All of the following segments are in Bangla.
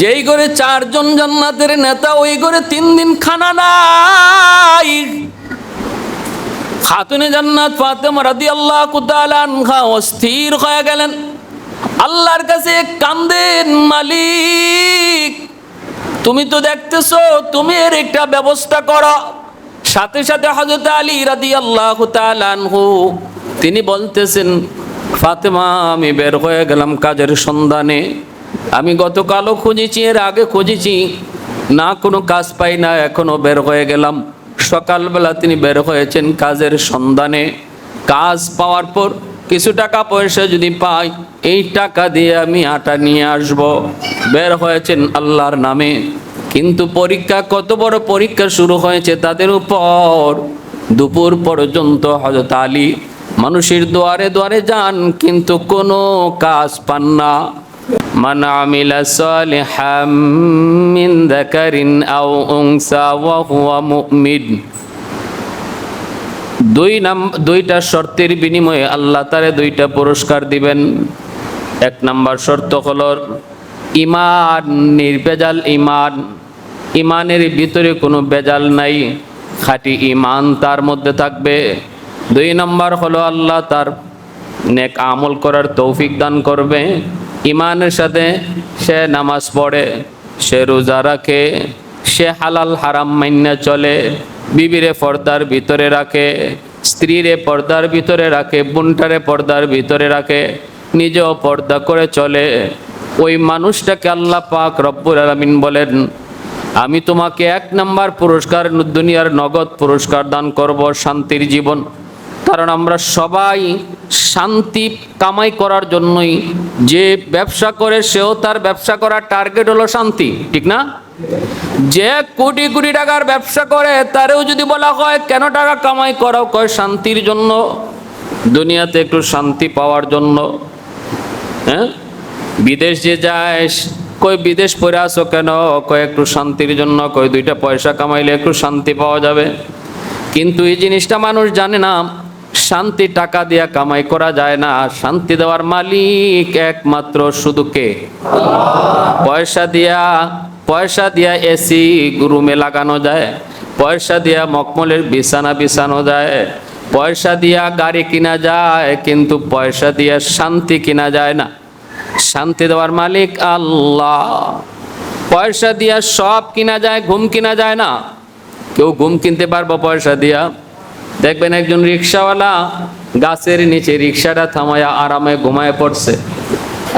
যেই করে চারজন জান্নাতের নেতা, ওই করে তিন দিন খানা নাই। খাতুনে জান্নাত ফাতেমা রাদিয়াল্লাহু তাআলা আনহা অস্থির হয়ে গেলেন। আল্লাহর কাছে কান্দেন, মালিক, তুমি তো দেখতেছো, তুমি এর একটা ব্যবস্থা করো। সাথে সাথে হযরত আলী রাদিয়াল্লাহু তাআলা আনহু, তিনি বলতেছেন, ফাতেমা, আমি বের হয়ে গেলাম কাজের সন্ধানে। আমি গতকালও খুঁজেছি, এর আগে খুঁজেছি। না, কোনো কাজ পাই না, এখনও বের হয়ে গেলাম। সকালবেলা তিনি বের হয়েছেন কাজের সন্ধানে। কাজ পাওয়ার পর কিছু টাকা পয়সা যদি পাই, এই টাকা দিয়ে আমি আটা নিয়ে আসব। বের হয়েছেন আল্লাহর নামে। কিন্তু পরীক্ষা, কত বড় পরীক্ষা শুরু হয়েছে তাদের উপর। দুপুর পর্যন্ত হজরত আলী মানুষের দুয়ারে দুয়ারে যান, কিন্তু কোনো কাজ পান না। من عمل صالحا من ذكر أو أنثى وهو مؤمن দুই নাম দুইটা শর্তের বিনিময়ে আল্লাহ তারে দুইটা পুরস্কার দিবেন এক নাম্বার শর্ত হলো ইমান নির্বেজাল ইমান ইমানের ভিতরে কোনো বেজাল নাই খাঁটি ইমান তার মধ্যে থাকবে দুই নম্বর হলো আল্লাহ তার নেক আমল করার তৌফিক দান করবে ইমানের সাথে সে নামাজ পড়ে, সে রোজা রাখে, সে হালাল হারাম মান্যা চলে, বিবিরে পর্দার ভিতরে রাখে, স্ত্রীরে পর্দার ভিতরে রাখে, বুনটারে পর্দার ভিতরে রাখে, নিজেও পর্দা করে চলে। ওই মানুষটাকে আল্লাহ পাক রব্বুল আলমিন বলেন, আমি তোমাকে এক নাম্বার পুরস্কার দুনিয়ার নগদ পুরস্কার দান করব, শান্তির জীবন। কারণ আমরা সবাই শান্তি কামাই করার জন্যই যে ব্যবসা করে সেও তার ব্যবসা করার টার্গেট হলো শান্তি, ঠিক না? যে কোটি কোটি টাকার ব্যবসা করে তারেও যদি বলা হয়, কেন টাকা কামাই করাও? কয়, শান্তির জন্য, দুনিয়াতে একটু শান্তি পাওয়ার জন্য। হ্যাঁ? বিদেশ যে যায় কই বিদেশ পড়ে আসো কেন? কয়, একটু শান্তির জন্য। কই দুইটা পয়সা কামাইলে একটু শান্তি পাওয়া যাবে। কিন্তু এই জিনিসটা মানুষ জানে না। শান্তি টাকা দিয়া কামাই করা যায় না। শান্তি দেওয়ার মালিক একমাত্র শুধু কে? পয়সা দিয়া পয়সা দিয়া এসি, রুমে লাগানো যায়। পয়সা দিয়া মকমলের বিছানা বিছানো যায়। পয়সা দিয়া গাড়ি কিনা যায়, কিন্তু পয়সা দিয়া শান্তি কিনা যায় না। শান্তি দেওয়ার মালিক আল্লাহ। পয়সা দিয়া সব কিনা যায়, ঘুম কিনা যায় না। কেউ ঘুম কিনতে পারব পয়সা দিয়া। দেখবেন একজন রিক্সাওয়ালা গাছের নিচে রিক্সাটা থামায়া আরামে ঘুমায় পড়ছে।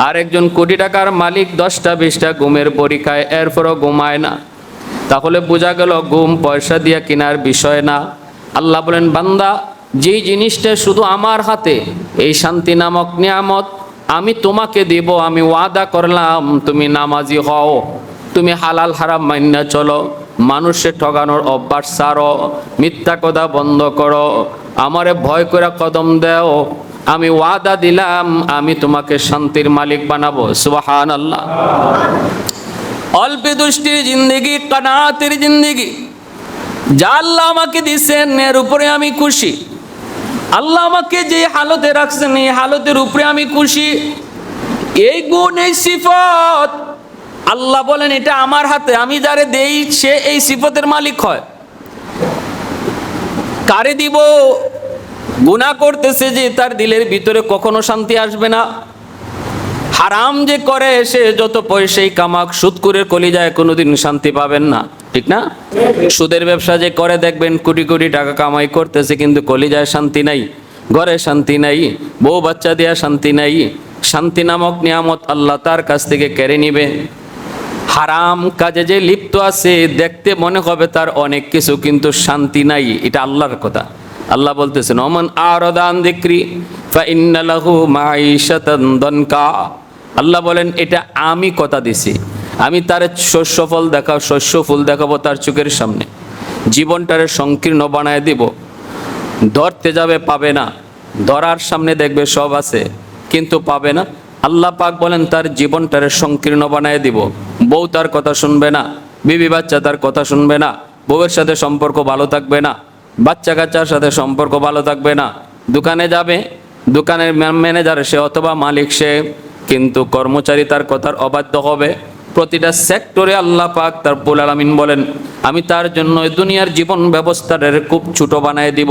আর একজন কোটি টাকার মালিক দশটা বিশটা ঘুমের পরীক্ষায়, এরপরও ঘুমায় না। তাহলে বোঝা গেল ঘুম পয়সা দিয়া কেনার বিষয় না। আল্লাহ বলেন, বান্দা, যেই জিনিসটা শুধু আমার হাতে, এই শান্তি নামক নিয়ামত আমি তোমাকে দেব, আমি ওয়াদা করলাম, তুমি নামাজি হও। তুমি হালাল হারাম মান্না চলো মানুষের ঠগানোর অভ্যাস সারো, মিথ্যা কথা বন্ধ করো, আমারে ভয় করে কদম দেও, আমি ওয়াদা দিলাম, আমি তোমাকে শান্তির মালিক বানাবো সুবাহান আল্লাহ অল্প দুষ্টির জিন্দিগি, কানাতের জিন্দিগি, যা আল্লাহ আমাকে দিচ্ছেন এর উপরে আমি খুশি। আল্লাহ আমাকে যে হালতে রাখছেন, এই হালতের উপরে আমি খুশি। এই গুণ, এই সিফত আল্লাহ বলেন, এটা আমার হাতে, আমি যারে দেই, সে এই সিফতের মালিক হয়। কারে দিব? গুণা করতেছে যে তার দিলের ভিতরে কখনো শান্তি আসবে না। হারাম যে করে, সে যত পয়সাই কামাক সুদ করে কলিজায় কোনোদিন শান্তি পাবেন না। ঠিক না? সুদের ব্যবসা যে করে, দেখবেন কোটি কোটি টাকা কামাই করতেছে, কিন্তু কলিজায় শান্তি নাই, ঘরে শান্তি নাই, বউ বাচ্চা দেয়া শান্তি নাই। শান্তি নামক নিয়ামত আল্লাহ তার কাছ থেকে কেড়ে নিবে। হারাম কাজে যে লিপ্ত আছে, দেখতে মনে হবে তার অনেক কিছু, কিন্তু শান্তি নাই। এটা আল্লাহর কথা। আল্লাহ বলতেছেন অমন আরদান দিক্রি ফা ইন্নালাহু আল্লাহ বলেন, এটা আমি কথা দিছি। আমি তার শস্য ফল দেখাও, শস্য ফুল দেখাবো তার চোখের সামনে। জীবনটারে সংকীর্ণ বানায় দিব। ধরতে যাবে, পাবে না। ধরার সামনে দেখবে সব আছে, কিন্তু পাবে না। আল্লাহ পাক বলেন, তার জীবনটারে সংকীর্ণ বানায় দিব। বউ তার কথা শুনবে না, বিবি বাচ্চা তার কথা শুনবে না, বউয়ের সাথে সম্পর্ক ভালো থাকবে না, বাচ্চা কাচ্চার সাথে সম্পর্ক ভালো থাকবে না। দোকানে যাবে, দোকানের ম্যানেজার সে অথবা মালিক সে কিন্তু কর্মচারী তার কথার অবাধ্য হবে। প্রতিটা সেক্টরে আল্লাহ পাক তার বুল আলামিন বলেন, আমি তার জন্য দুনিয়ার জীবন ব্যবস্থাটার খুব ছোট বানায় দিব,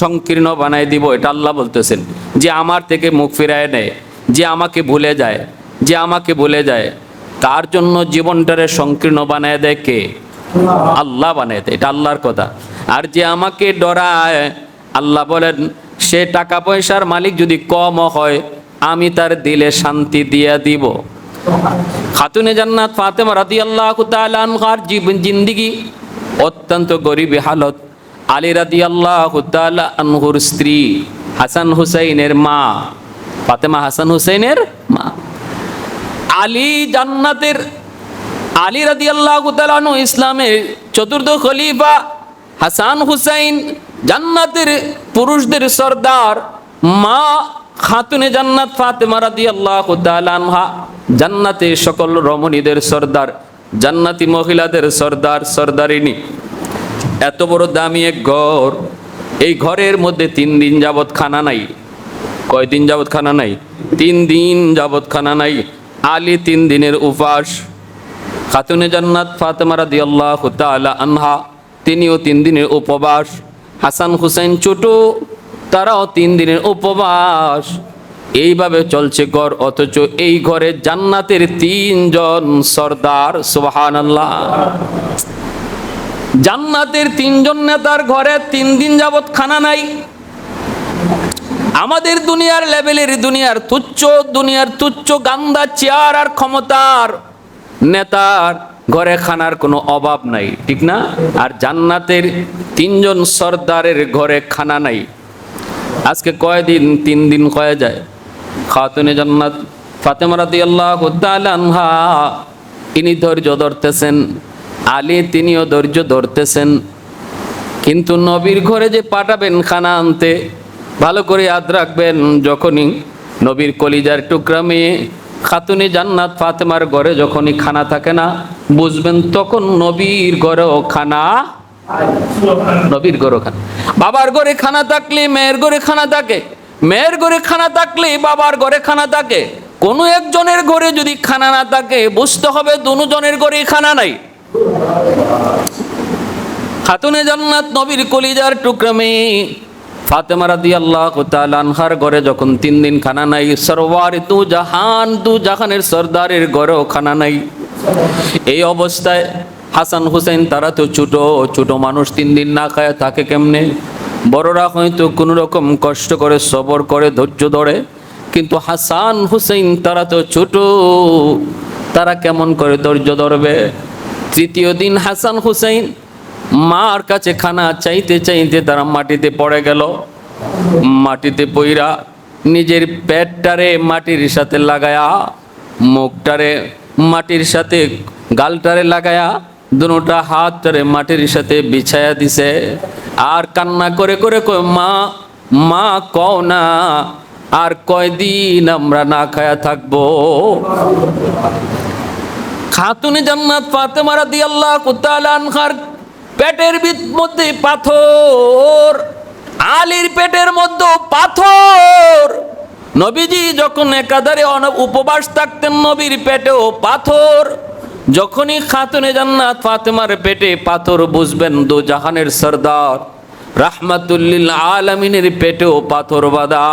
সংকীর্ণ বানায় দিব। এটা আল্লাহ বলতেছেন। যে আমার থেকে মুখ ফিরায় নেয়, যে আমাকে ভুলে যায়, যে আমাকে ভুলে যায় তার জন্য জীবনটারে সংকীর্ণ বানায় দেয় কে? আল্লাহ বানায় দেয়, এটা আল্লাহর কথা। আর যে আমাকে ডরায়, আল্লাহ বলেন, সে টাকা পয়সার মালিক যদি কম হয়, আমি তার দিলে শান্তি দিয়া দিব। খাতুনে জান্নাত ফাতেমা রাদিয়াল্লাহু তাআলা আনহার জীবন জিন্দেগি অত্যন্ত গরিব হালত। আলী রাদিয়াল্লাহু তাআলা আনহুর স্ত্রী হাসান হুসাইনের মা। ফাতেমা হাসান হুসাইনের মা। আলী জান্নাতের, আলী তাআলা আনহু ইসলামের চতুর্থ খলিফা হাসান হুসাইন জান্নাতের পুরুষদের সর্দার মা খাতুনে জান্নাত ফাতেমা রাদিয়াল্লাহু তাআলা আনহা জান্নাতে সকল রমণীদের সর্দার, জান্নাতি মহিলাদের সর্দার, সর্দারিনী। এত বড় দামি এক ঘর, এই ঘরের মধ্যে তিন দিন যাবৎ খানা নাই। কয়দিন যাবৎ খানা নাই? তিন দিন যাবৎ খানা নাই। আলী তিন দিনের উপাস। খাতুনে জান্নাত ফাতেমা রাদিয়াল্লাহু তাআলা আনহা, তিনিও তিন দিনের উপবাস। হাসান হুসেন ছোট, তারাও তিন দিনের উপবাস। এইভাবে চলছে ঘর, অথচ এই ঘরে জান্নাতের তিনজন সর্দার, সুবহানাল্লাহ। জান্নাতের তিনজন নেতার ঘরে তিন দিন যাবৎ খানা নাই। আমাদের দুনিয়ার লেভেলের দুনিয়ার তুচ্ছ দুনিয়ার তুচ্ছ গান্দা চেয়ার আর ক্ষমতার নেতার ঘরে খানার কোনো অভাব নাই, ঠিক না? আর জান্নাতের তিনজন সর্দারের ঘরে খানা নাই। আজকে কয়দিন? তিন দিন কয়ে যায়। খাতুনে জান্নাত ফাতেমা আল্লাহ আনহা, ইনি ধৈর্য ধরতেছেন। আলী তিনিও ধৈর্য ধরতেছেন। কিন্তু নবীর ঘরে যে পাঠাবেন খানা আনতে ভালো করে ইয়াদ রাখবেন যখনই নবীর কলিজার টুকরা মেয়ে খাতুনে জান্নাত ফাতেমার ঘরে যখনই খানা থাকে না, বুঝবেন তখন নবীর ঘরেও খানা নবীর ঘরে খানা। বাবার ঘরে খানা থাকলে মেয়ের ঘরে খানা থাকে, মেয়ের ঘরে খানা থাকলে বাবার ঘরে খানা থাকে। কোনো একজনের ঘরে যদি খানা না থাকে, বুঝতে হবে দুজনের ঘরে খানা নাই। খাতুনে জান্নাত নবীর কলিজার টুকরা মেয়ে ফাতেমা রাদিয়াল্লাহু তাআলা আনহার ঘরে যখন তিন দিন খানা নাই, সরওয়ার তু জাহান, তু জাহানের সর্দারের ঘরেও খানা নাই। এই অবস্থায় হাসান হুসেন তারা তো ছোট ছোট মানুষ, তিন দিন না খায় থাকে কেমনে? বড়রা হয়তো কোনো রকম কষ্ট করে, সবর করে, ধৈর্য ধরে, কিন্তু হাসান হুসেন তারা তো ছোট, তারা কেমন করে ধৈর্য ধরবে? তৃতীয় দিন হাসান হুসেন মার কাছে খানা চাইতে চাইতে তারা মাটিতে পড়ে গেল। মাটিতে পইরা নিজের পেটটারে মাটির সাথে লাগায়া, মুখটারে মাটির সাথে, গালটারে লাগায়া, দুটা হাতটারে মাটির সাথে বিছায়া দিছে। আর কান্না করে করে কয়, মা মা, কও না, আর কয়দিন আমরা না খায়া থাকব? খাতুনে জান্নাত ফাতেমা রাদিয়াল্লাহু তাআলা আনহার পেটের মধ্যে পাথর, আলীর পেটের মধ্যে পাথর। নবীজি যখন একাধারে উপবাস থাকতেন, নবীর পেটেও পাথর। যখনই খাতুনে জান্নাত ফাতেমার পেটে পাথর বুঝবেন, দু জাহানের সর্দার, রাহমাতুল্লিল আলামিনের পেটেও পাথর বাঁধা।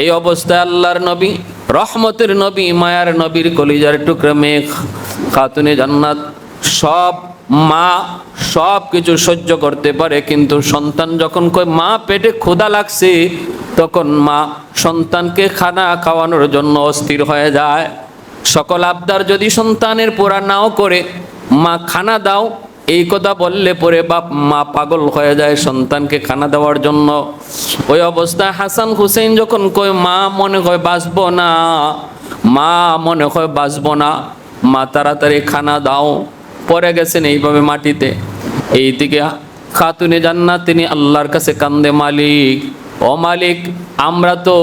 এই অবস্থায় আল্লাহর নবী, রহমতের নবী, মায়ার নবীর কলিজার টুকরা মেঘ, খাতুনে জান্নাত সব মা সব কিছু সহ্য করতে পারে, কিন্তু সন্তান যখন কয়, মা, পেটে ক্ষুধা লাগছে, তখন মা সন্তানকে খানা খাওয়ানোর জন্য অস্থির হয়ে যায়। সকল আবদার যদি সন্তানের পুরা নাও করে, মা, খানা দাও। এই কথা বললে পরে বাপ মা পাগল হয়ে যায় সন্তানকে খানা দেওয়ার জন্য। ওই অবস্থায় হাসান হুসেন যখন কয়, মা, মনে হয় বাঁচবো না। মা মনে হয় বাঁচবো না। মা, তাড়াতাড়ি খানা দাও। পরে গেছেন এইভাবে মাটিতে। এইদিকে খাতুনে জান্নাত, তিনি আল্লাহর কাছে কান্দে, মালিক, ও মালিক, আমরা তো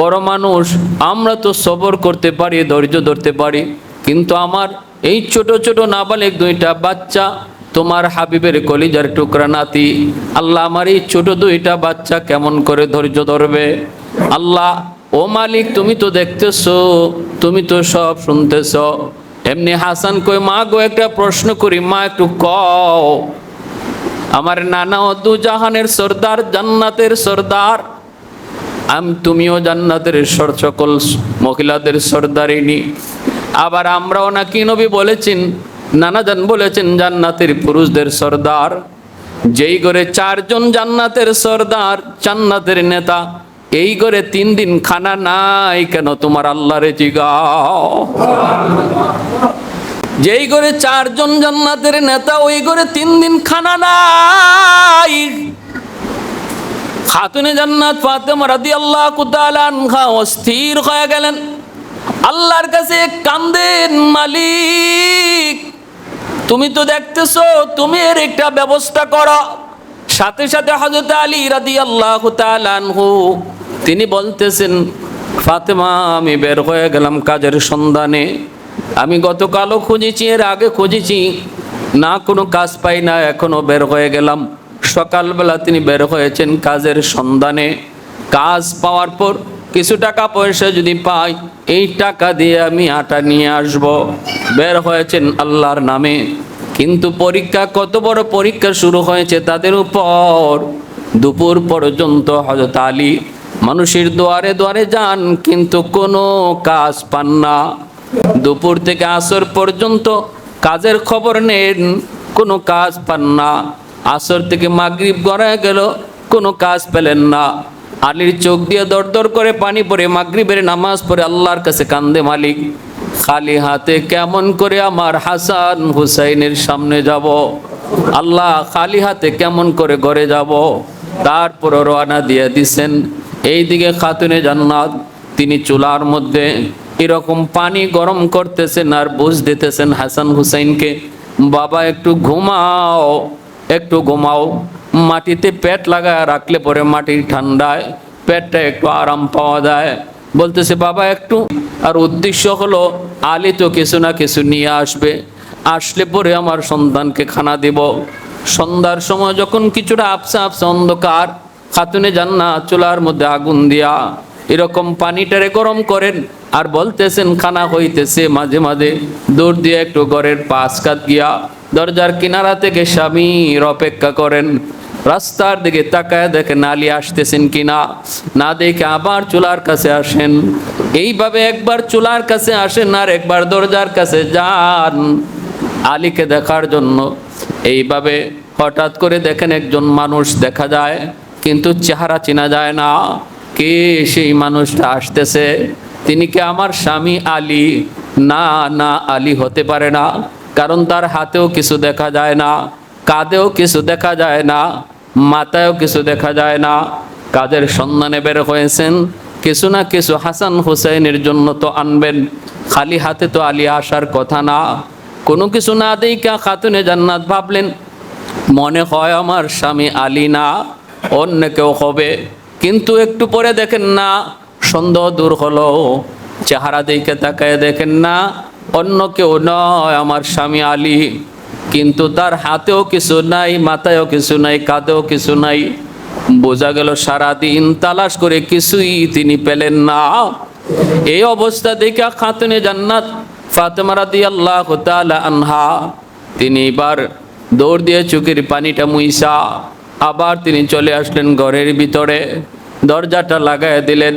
বড় মানুষ, আমরা তো সবর করতে পারি, ধৈর্য ধরতে পারি, কিন্তু আমার এই ছোট ছোট নাবালিক দুইটা বাচ্চা, তোমার হাবিবের কলিজার টুকরা নাতি, আল্লাহ আমার এই ছোট দুইটা বাচ্চা কেমন করে ধৈর্য ধরবে? আল্লাহ, ও মালিক, তুমি তো দেখতেছো, তুমি তো সব শুনতেছ এমনি হাসান কই, মা গো, একটা প্রশ্ন করি, মা একটু কও। আমার নানা ও দু জাহানের সর্দার, জান্নাতের সর্দার। আম তুমিও জান্নাতের সর, সকল মহিলাদের সর্দারিনী আবার আমরাও নাকি নবী বলেছেন, নানাজান বলেছেন, জান্নাতের পুরুষদের সর্দার। যেই করে চারজন জান্নাতের সর্দার, জান্নাতের নেতা এই করে তিন দিন খানা নাই কেন তোমার আল্লাহরে জিগাও? যেই করে চারজন জান্নাতের নেতা, ওই করে তিন দিন খানা নাই। খাতুনে জান্নাত ফাতেমা রাদিয়াল্লাহু তাআলা আনহা অস্থির হয়ে গেলেন। আল্লাহর কাছে কান্দেন, মালিক, তুমি তো দেখতেছো, তুমি এর একটা ব্যবস্থা করো। সাথে সাথে হযরত আলী তাআলা আনহু, তিনি বলতেছেন, ফাতেমা, আমি বের হয়ে গেলাম কাজের সন্ধানে। আমি গতকালও খুঁজেছি, এর আগে খুঁজেছি। না, কোনো কাজ পাই না, এখনও বের হয়ে গেলাম। সকালবেলা তিনি বের হয়েছেন কাজের সন্ধানে। কাজ পাওয়ার পর কিছু টাকা পয়সা যদি পাই, এই টাকা দিয়ে আমি আটা নিয়ে আসব। বের হয়েছেন আল্লাহর নামে। কিন্তু পরীক্ষা, কত বড় পরীক্ষা শুরু হয়েছে তাদের উপর। দুপুর পর্যন্ত হজরত আলী মানুষের দুয়ারে দুয়ারে যান, কিন্তু কোনো কাজ পান না। দুপুর থেকে আসর পর্যন্ত কাজের খবর নেন, কোনো কাজ পান না। আসর থেকে মাগরিব গড়ায় গেল, কোনো কাজ পেলেন না। আলীর চোখ দিয়ে দর দর করে পানি পড়ে মাগরিবের নামাজ পড়ে আল্লাহর কাছে কান্দে মালিক। খালি হাতে কেমন করে আমার হাসান হুসাইনের সামনে যাব? আল্লাহ খালি হাতে কেমন করে ঘরে যাব? তারপর রওনা দিয়ে দিছেন। এইদিকে খাতুনে জান্নাত, তিনি চুলার মধ্যে এরকম পানি গরম করতেছেন আর বুঝ দিতেছেন হাসান হুসাইনকে, বাবা, একটু ঘুমাও একটু ঘুমাও। মাটিতে পেট লাগায় রাখলে পরে মাটির ঠান্ডায়, পেটটা একটু আরাম পাওয়া যায়। বলতেছে, বাবা, একটু আর উদ্দেশ্য হলো, আলী তো কিছু না কিছু নিয়ে আসবে। আসলে পরে আমার সন্তানকে খানা দেব। সন্ধ্যার সময় যখন কিছুটা আপসা আপসা অন্ধকার, খাতুনে যান না চুলার মধ্যে আগুন দিয়া এরকম পানিটারে গরম করেন আর বলতেছেন, খানা হইতেছে মাঝে মাঝে। দৌড় দিয়ে একটু ঘরের পাশ কাত গিয়া দরজার কিনারা থেকে স্বামীর অপেক্ষা করেন। রাস্তার দিকে তাকায় দেখেন আলী আসতেছেন কিনা? না দেখে আবার চুলার কাছে আসেন। এইভাবে একবার চুলার কাছে আসেন আর একবার দরজার কাছে যান আলীকে দেখার জন্য। এইভাবে হঠাৎ করে দেখেন একজন মানুষ দেখা যায়, কিন্তু চেহারা চেনা যায় না। কে সেই মানুষটা আসতেছে? তিনি কি আমার স্বামী আলী? না না, আলী হতে পারে না, কারণ তার হাতেও কিছু দেখা যায় না, কাঁধেও কিছু দেখা যায় না। মাথায়ও কিছু দেখা যায় না কাদের সন্ধানে বের হয়েছেন। কিছু না কিছু হাসান হুসাইনের জন্য তো আনবেন। খালি হাতে তো আলী আসার কথা না। কোনো কিছু না দেইকা খাতুনে জান্নাত ভাবলেন, মনে হয় আমার স্বামী আলী না, অন্য কেউ হবে। কিন্তু একটু পরে দেখেন না, সন্দেহ দূর হলো। চেহারা দিকে তাকায় দেখেন না, অন্য কেউ নয় আমার স্বামী আলী। কিন্তু তার হাতেও কিছু নাই, মাথায়ও কিছু নাই, কাঁধেও কিছু নাই। বোঝা গেল সারাদিন তালাশ করে কিছুই তিনি পেলেন না। এই অবস্থা দেখে খাতুনে জান্নাত ফাতেমা রাদিয়াল্লাহু তাআলা আনহা, তিনি এবার দৌড় দিয়ে চোখের পানিটা মুইসা, আবার তিনি চলে আসলেন ঘরের ভিতরে। দরজাটা লাগায় দিলেন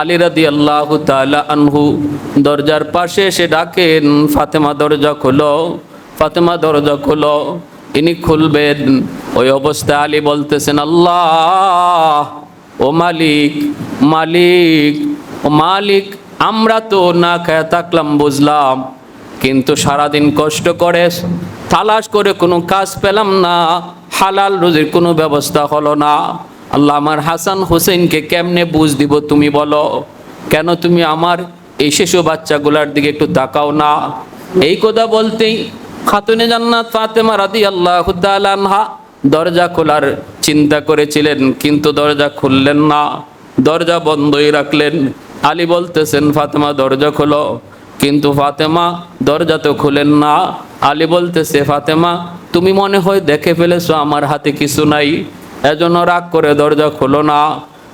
আলী রাদিয়াল্লাহু তাআলা আনহু। দরজার পাশে এসে ডাকেন, ফাতেমা, দরজা খোলো। ফাতেমা দরজা খোলো। ইনি খুলবেন। ওই অবস্থায় আলী বলতেছেন, আল্লাহ, ও মালিক মালিক, ও মালিক, আমরা তো না খেয়ে থাকলাম, বুঝলাম। কিন্তু সারাদিন কষ্ট করে, তালাশ করে কোনো কাজ পেলাম না। হালাল রুজির কোনো ব্যবস্থা হলো না। আল্লাহ আমার হাসান হোসেনকে কেমনে বুঝ দিব তুমি বলো? কেন তুমি আমার এই শিশু বাচ্চাগুলার দিকে একটু তাকাও না? এই কথা বলতেই খাতুনে জান্নাত ফাতেমা রাদি আল্লাহ আনহা দরজা খোলার চিন্তা করেছিলেন, কিন্তু দরজা খুললেন না, দরজা বন্ধই রাখলেন। আলী বলতেছেন, ফাতেমা, দরজা খোলো। কিন্তু ফাতেমা, দরজা তো খুলেন না। আলী বলতেছে, ফাতেমা, তুমি মনে হয় দেখে ফেলেছো, আমার হাতে কিছু নাই। এজন্য রাগ করে দরজা খোলো না।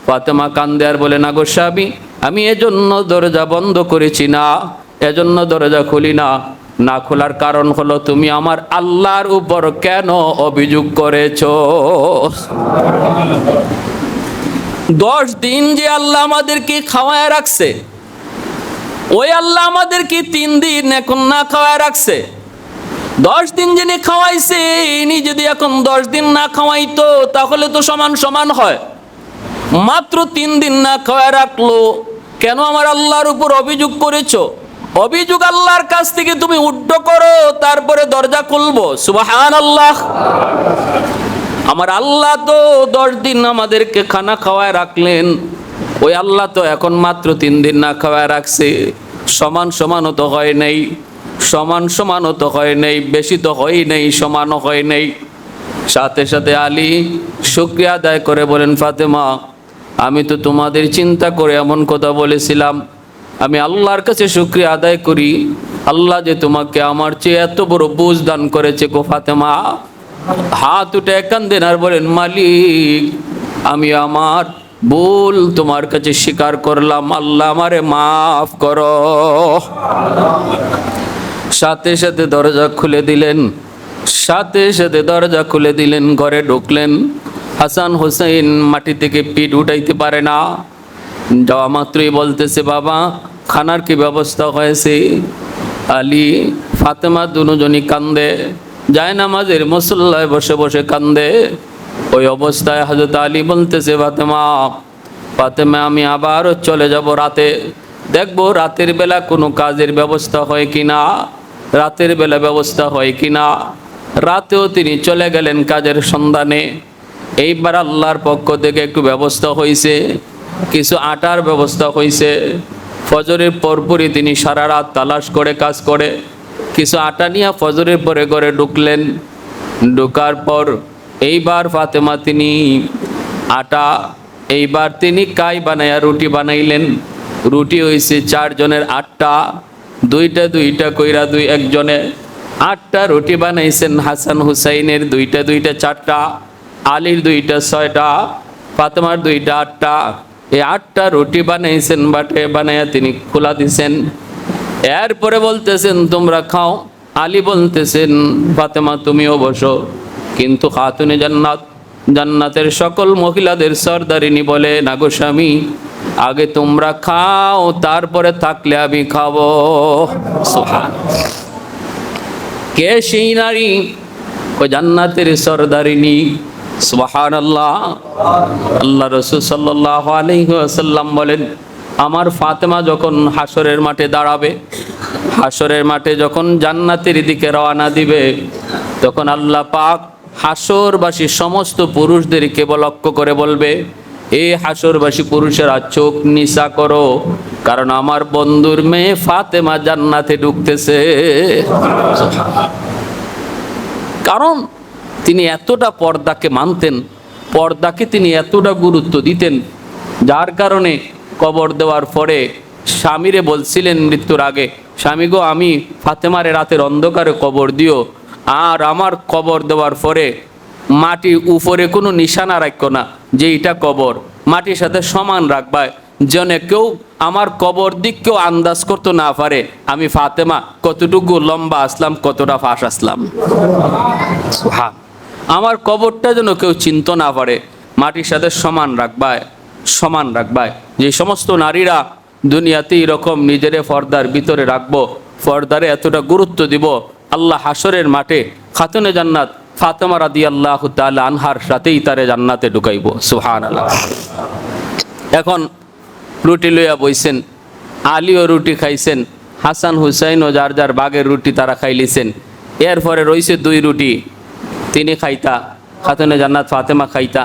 ফাতেমা কান্দে আর বলে, না গোস্বামী আমি এজন্য দরজা বন্ধ করেছি না, এজন্য দরজা খুলি না। না খোলার কারণ হলো তুমি আমার আল্লাহর উপর কেন অভিযোগ করেছ? দশ দিন যে আল্লাহ আমাদেরকে খাওয়ায় রাখছে, ওই আল্লাহ আমাদেরকে তিন দিন এখন না খাওয়ায় রাখছে। দশ দিন যিনি খাওয়াইছে, ইনি যদি এখন দশ দিন না খাওয়াইতো, তাহলে তো সমান সমান হয়। মাত্র তিন দিন না খাওয়ায় রাখল, কেন আমার আল্লাহর উপর অভিযোগ করেছ? অভিযোগ আল্লাহর কাছ থেকে তুমি উড্ড করো, তারপরে দরজা খুলবো। সুবাহান আল্লাহ আমার আল্লাহ তো দশ দিন আমাদেরকে খানা খাওয়ায় রাখলেন। ওই আল্লাহ তো এখন মাত্র তিন দিন না খাওয়ায় রাখছে। সমান সমানও তো হয় নাই, সমান সমানও তো হয় নাই, বেশি তো হয় নাই, সমানও হয় নাই। সাথে সাথে আলী শুক্রিয়া আদায় করে বলেন, ফাতেমা, আমি তো তোমাদের চিন্তা করে এমন কথা বলেছিলাম। আমি আল্লাহর কাছে শুক্রিয়া আদায় করি। আল্লাহ যে তোমাকে আমার চেয়ে এত বড় বুঝ দান করেছে গো ফাতেমা। হাত উঠে কান্দেন আর বলেন, মালিক, আমি আমার ভুল তোমার কাছে স্বীকার করলাম। আল্লাহ আমারে মাফ করো। সাথে সাথে দরজা খুলে দিলেন। সাথে সাথে দরজা খুলে দিলেন, ঘরে ঢুকলেন। হাসান হোসেন মাটি থেকে পিঠ উঠাইতে পারে না। যাওয়া মাত্রই বলতেছে, বাবা খানার কি ব্যবস্থা হয়েছে? আলী, ফাতেমা দুজনই কান্দে। যায় নামাজের মুসল্লায় বসে বসে কান্দে। ওই অবস্থায় হজরত আলী বলতেছে, ফাতেমা ফাতেমা, আমি আবারও চলে যাব রাতে। দেখব রাতের বেলা কোনো কাজের ব্যবস্থা হয় কি না রাতের বেলা ব্যবস্থা হয় কি না রাতেও তিনি চলে গেলেন কাজের সন্ধানে। এইবার আল্লাহর পক্ষ থেকে একটু ব্যবস্থা হয়েছে কিছু আটার ব্যবস্থা হয়েছে ফজরের পরপরই তিনি সারা রাত তালাশ করে, কাজ করে। কিছু আটা নিয়ে ফজরের পরে ঘরে ঢুকলেন। ঢোকার পর এইবার ফাতেমা তিনি আটা, এইবার তিনি কাই বানাইয়া রুটি বানাইলেন। রুটি হয়েছে চারজনের আটটা, দুইটা দুইটা কইরা দুই একজনে। আটটা রুটি বানাইছেন হাসান হুসাইনের, দুইটা দুইটা চারটা, আলীর দুইটা ছয়টা, ফাতেমার দুইটা আটটা। এই আটটা রুটি বানাইছেন, বাটে বানাইয়া তিনি খোলা দিছেন। এরপরে বলতেছেন, তোমরা খাও। আলী বলতেছেন, ফাতেমা, তুমিও বসো। কিন্তু খাতুনে জান্নাত, জান্নাতের সকল মহিলাদের সর্দারিনী বলে নাগো স্বামী, আগে তোমরা খাও, তারপরে থাকলে আমি খাব। কে সেই নারী? ও জান্নাতের সর্দারিনী। সুবাহান আল্লাহ আল্লাহ রসুল সাল্লাহ আলহিহাসাল্লাম বলেন, আমার ফাতেমা যখন হাসরের মাঠে দাঁড়াবে হাসরের মাঠে যখন জান্নাতের দিকে রওনা দিবে, তখন আল্লাহ পাক হাসরবাসী সমস্ত পুরুষদেরকে লক্ষ্য করে বলবে, এ হাসরবাসী পুরুষেরা, চোখ নিশা করো, কারণ আমার বন্ধুর মেয়ে ফাতেমা জান্নাতে ঢুকতেছে। কারণ তিনি এতটা পর্দাকে মানতেন, পর্দাকে তিনি এতটা গুরুত্ব দিতেন, যার কারণে কবর দেওয়ার পরে স্বামীরে বলছিলেন মৃত্যুর আগে, স্বামী গো, আমি ফাতেমারে রাতের অন্ধকারে কবর দিও, আর আমার কবর দেওয়ার পরে মাটি উপরে কোনো নিশানা রাখো না, যে এটা কবর। মাটির সাথে সমান রাখবায় যেন কেউ আমার কবর দিক কেউ আন্দাজ করতে না পারে। আমি ফাতেমা, কতটুকু লম্বা আসলাম, কতটা ফাঁস আসলাম। হ্যাঁ আমার কবরটা যেন কেউ চিন্ত না পারে, মাটির সাথে সমান রাখবায় সমান রাখবায়। যে সমস্ত নারীরা দুনিয়াতে এরকম নিজের ফর্দার ভিতরে রাখব, ফর্দারে এতটা গুরুত্ব দিব, আল্লাহ হাসরের মাঠে খাতুনে জান্নাত ফাতেমা রাদি আল্লাহ আনহার সাথেই তারে জান্নাতে ঢুকাইব। সুহান আল্লাহ এখন রুটি লইয়া বইছেন, আলীও রুটি খাইছেন, হাসান হুসাইন ও যার যার বাগের রুটি তারা খাইলিছেন। এরপরে রইছে দুই রুটি। তিনি খাইতা, খাতুনে জান্নাত ফাতেমা খাইতা।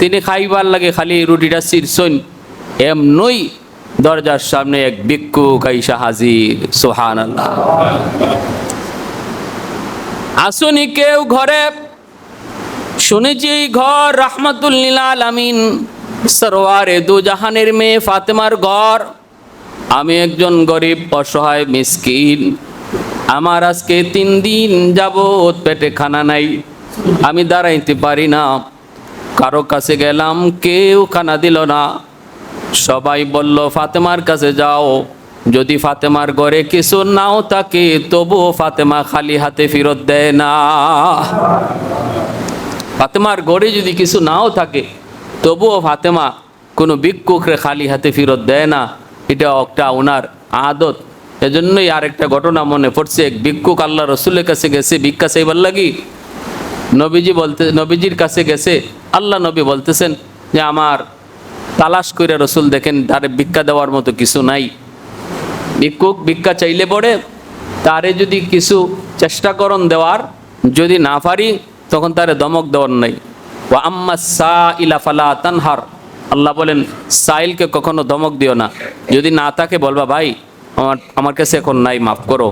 তিনি খাইবার লাগে খালি রুটিটা শীর্ষণ এম নই দরজার সামনে এক ভিক্ষু কাইসা হাজির সোহান আল্লাহ আসুনি কেউ ঘরে। শুনেছি ঘর রহমতুল্লিল আলামিন, সরোয়ারে দু জাহানের মেয়ে ফাতেমার ঘর। আমি একজন গরিব, অসহায়, মিসকিন। আমার আজকে তিন দিন যাবৎ পেটে খানা নাই। আমি দাঁড়াইতে পারি না। কারও কাছে গেলাম, কেউ খানা দিল না। সবাই বলল, ফাতেমার কাছে যাও। যদি ফাতেমার ঘরে কিছু নাও থাকে তবুও ফাতেমা খালি হাতে ফেরত দেয় না। ফাতেমার ঘরে যদি কিছু নাও থাকে, তবুও ফাতেমা কোনো ভিক্ষুকরে খালি হাতে ফেরত দেয় না। এটা একটা ওনার আদত। এজন্যই আরেকটা ঘটনা মনে পড়ছে। এক ভিক্ষুক আল্লাহ রসুলের কাছে গেছে, ভিক্ষা চাইবার লাগি। নবীজি বলতে, নবীজির কাছে গেছে, আল্লাহ নবী বলতেছেন যে আমার তালাশ করে রসুল দেখেন, তার ভিক্ষা দেওয়ার মতো কিছু নাই। ভিক্ষুক ভিক্ষা চাইলে পড়ে, তারে যদি কিছু চেষ্টা করন দেওয়ার, যদি না পারি, তখন তারে দমক দেওয়ার নাই। ও আম্মা সা ইলা ফালা তানহার। আল্লাহ বলেন, সাইলকে কখনো ধমক দিও না। যদি না থাকে বলবা, ভাই, আমার আমার কাছে এখন নাই, মাফ করো।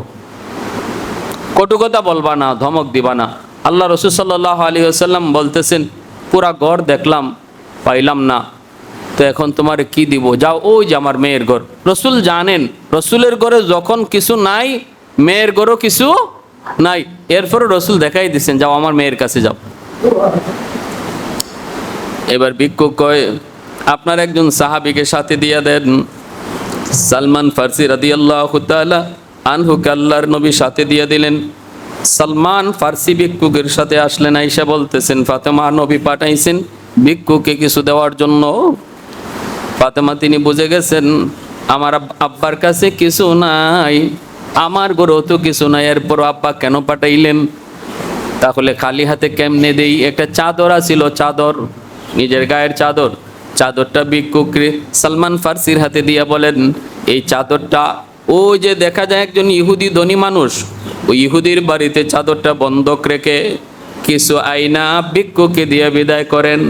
কটু কথা বলবা না, ধমক দিবা না। আল্লাহ রসুল সাল্লাহ আলী আসাল্লাম বলতেছেন, পুরা ঘর দেখলাম, পাইলাম না। তো এখন তোমার কি দিব? যাও, ওই যে আমার মেয়ের ঘর। রসুল জানেন, রসুলের ঘরে যখন কিছু নাই, মেয়ের ঘরও কিছু নাই। এরপরে রসুল দেখাই দিচ্ছেন যাও, আমার মেয়ের কাছে যাও। এবার ভিক্ষুক কয়, আপনার একজন সাহাবিকে সাথে দিয়ে দেন। সালমান ফার্সি রাদিয়াল্লাহ আনহুকে আল্লাহর নবী সাথে দিয়ে দিলেন। সালমান ফার্সি ভিক্ষুকের সাথে আসলেন, আইসা বলতেছেন, ফাতেমা নবী পাঠাইছেন ভিক্ষুকে কিছু দেওয়ার জন্য। ফাতেমা তিনি বুঝে গেছেন, আমার আব- আব্বার কাছে কিছু নাই, আমার গরু তো কিছু নাই, এরপর আব্বা কেন পাঠাইলেন? তাহলে খালি হাতে কেমনে দেই? একটা চাদর আছিল, চাদর, নিজের গায়ের চাদর। চাদরটা ভিক্ষুকরে সালমান ফার্সির হাতে দিয়া বলেন, এই চাদরটা ও যে দেখা যায় একজন ইহুদি ধনী মানুষ ওই ইহুদির বাড়িতে চাদরটা বন্ধক রেখে কিছু আইনা ভিক্ষুকে দিয়ে বিদায় করেন।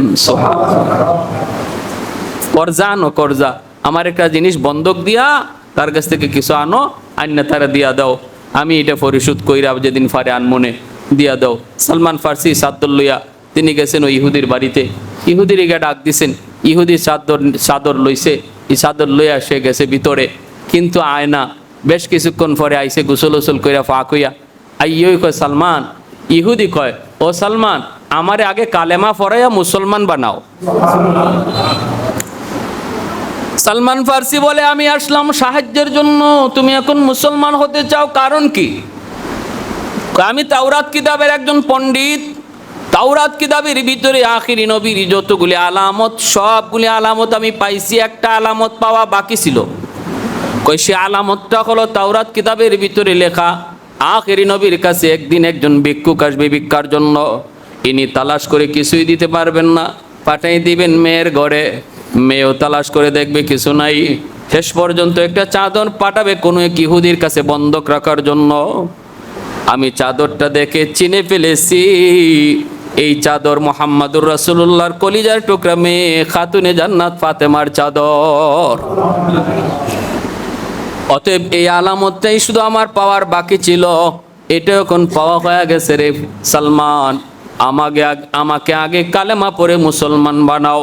করজা আনো, করজা। আমার একটা জিনিস বন্ধক দিয়া, তার কাছ থেকে কিছু আনো আইনা তারা দিয়া দাও। আমি এটা পরিশোধ কইরা যেদিন ফারে আনমনে দিয়া দাও। সালমান ফার্সি সাদ্দর লইয়া, তিনি গেছেন ওই ইহুদির বাড়িতে। ইহুদির গিয়ে ডাক দিছেন, ইহুদি চাদর চাদর লইছে। এই চাদর লইয়া সে গেছে ভিতরে। কিন্তু আয় না বেশ কিছুক্ষণ পরে আইসে গোসল উসল কইরা ফাঁক হইয়া আইয়ই কয় সালমান, ইহুদি কয়, ও সালমান, আমারে আগে কালেমা ফরাইয়া মুসলমান বানাও। সালমান ফার্সি বলে, আমি আসলাম সাহায্যের জন্য, তুমি এখন মুসলমান হতে চাও, কারণ কি? আমি তাওরাত কিতাবের একজন পণ্ডিত। তাওরাত কিতাবের ভিতরে আখিরি নবীর যতগুলি আলামত, সবগুলি আলামত আমি পাইছি, একটা আলামত পাওয়া বাকি ছিল। সে আলামতটা হলো তাওরাত কিতাবের ভিতরে লেখা, আখেরি নবীর কাছে একদিন একজন ভিক্ষুক আসবে ভিক্ষার জন্য। ইনি তালাশ করে কিছুই দিতে পারবেন না, পাঠাই দিবেন মেয়ের ঘরে। মেয়েও তালাশ করে দেখবে কিছু নাই। শেষ পর্যন্ত একটা চাদর পাঠাবে কোনো এক ইহুদির কাছে বন্ধক রাখার জন্য। আমি চাদরটা দেখে চিনে ফেলেছি, এই চাদর মোহাম্মদুর রাসুল্লাহর কলিজার টুকরা মেয়ে খাতুনে জান্নাত ফাতেমার চাদর। অতএব এই আলামতটাই শুধু আমার পাওয়ার বাকি ছিল। এটা এখন পাওয়া হয়ে গেছে রে সালমান। আমাকে আমাকে আগে কালেমা পরে মুসলমান বানাও।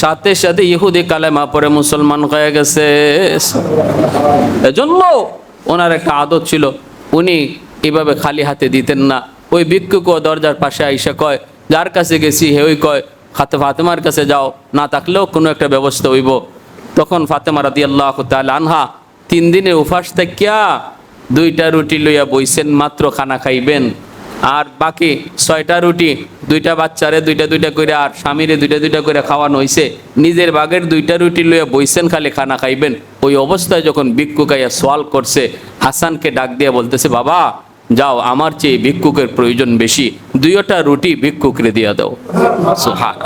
সাথে সাথে ইহুদি কালেমা পরে মুসলমান হয়ে গেছে। এজন্য ওনার একটা আদত ছিল, উনি এভাবে খালি হাতে দিতেন না। ওই ভিক্ষুকও দরজার পাশে আইসা কয়, যার কাছে গেছি হে ওই কয়, খাতে ফাতেমার কাছে যাও, না থাকলেও কোনো একটা ব্যবস্থা হইব। তখন ফাতেমা রাদি আল্লাহ আনহা তিন দিনের উপাস থাকিয়া দুইটা রুটি লইয়া বইছেন, মাত্র খানা খাইবেন। আর বাকি ছয়টা রুটি, দুইটা বাচ্চারে দুইটা দুইটা করে আর স্বামীরে দুইটা দুইটা করে খাওয়ানো হইছে, নিজের বাগের দুইটা রুটি লইয়া বইছেন, খালি খানা খাইবেন। ওই অবস্থায় যখন ভিক্ষুকাইয়া সোয়াল করছে, হাসানকে ডাক দিয়ে বলতেছে, বাবা, যাও, আমার চেয়ে ভিক্ষুকের প্রয়োজন বেশি, দুইটা রুটি ভিক্ষুকরে দিয়া দাও। সুহান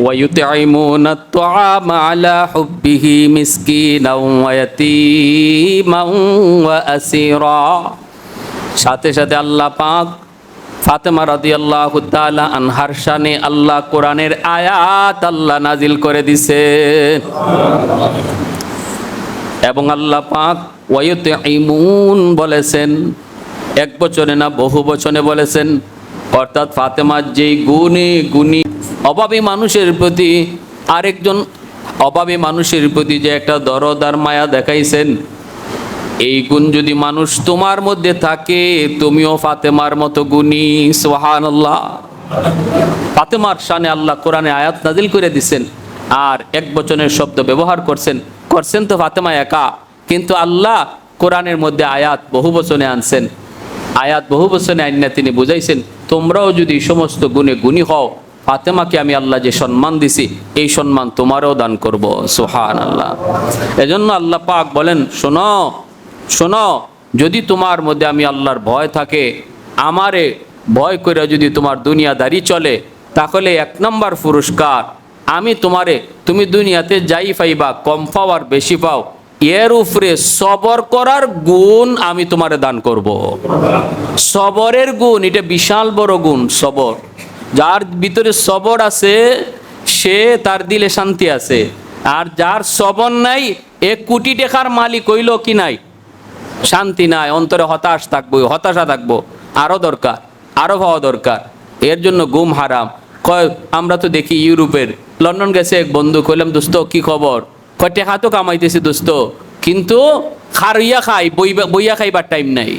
ويطعمون الطعام على حبه مسكينا ويتيما وأسيرا সাথে সাথে আল্লাহ পাক ফাতেমা রাদিয়াল্লাহু তাআলা আনহার শানে আল্লাহ কোরআনের আয়াত আল্লাহ নাজিল করে দিছে এবং আল্লাহ পাক ওয়ায়ুতিমুন বলেছেন এক বচনে না বহু বচনে বলেছেন অর্থাৎ ফাতেমার যেই গুণী গুণী অভাবী মানুষের প্রতি আরেকজন অভাবী মানুষের প্রতি যে একটা দরদ আর মায়া দেখাইছেন, এই গুণ যদি মানুষ তোমার মধ্যে থাকে, তুমিও ফাতেমার মতো গুণী সোহান আল্লাহ ফাতেমার শানে আল্লাহ কোরআনে আয়াত নাজিল করে দিছেন আর এক বচনের শব্দ ব্যবহার করছেন। করছেন তো ফাতেমা একা, কিন্তু আল্লাহ কোরআনের মধ্যে আয়াত বহু বচনে আনছেন। আয়াত বহু বচনে আইনা তিনি বুঝাইছেন, তোমরাও যদি সমস্ত গুণে গুণী হও ফাতেমাকে আমি আল্লাহ যে সম্মান দিছি, এই সম্মান তোমারও দান করব। সোহান আল্লাহ এজন্য আল্লাহ পাক বলেন, শোনো শোনো, যদি তোমার মধ্যে আমি আল্লাহর ভয় থাকে, আমারে ভয় করে যদি তোমার দুনিয়াদারি চলে, তাহলে এক নম্বর পুরস্কার আমি তোমারে, তুমি দুনিয়াতে যাই পাইবা, কম পাও আর বেশি পাও। এর উপরে সবর করার গুণ আমি তোমারে দান করব। সবরের গুণ, এটা বিশাল বড় গুণ, সবর। যার ভিতরে সবর আছে, সে তার দিলে শান্তি আছে। আর যার সবর নাই এক কোটি টাকার মালিক হইল কি নাই? শান্তি নাই, অন্তরে হতাশ থাকব, হতাশা থাকব। আরও দরকার, আরও হওয়া দরকার। এর জন্য গুম হারাম। কয়, আমরা তো দেখি ইউরোপের, লন্ডন গেছে এক বন্ধু, কইলাম, দোস্ত, কি খবর? কয়, টেকা তো কামাইতেছি, দোস্ত। কিন্তু খারইয়া খাই বইয়া খাইবার টাইম নাই।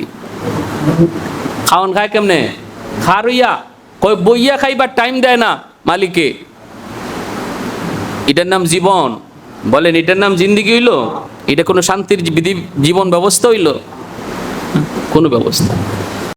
খাওন খায় কেমনে? খারইয়া কই বইয়া খাইবার টাইম দেয় না, মালিকে। এটার নাম জীবন। বলেন, এটার নাম জিন্দিগি হইল? এটা কোনো শান্তির জীবন ব্যবস্থা হইল? কোনো ব্যবস্থা।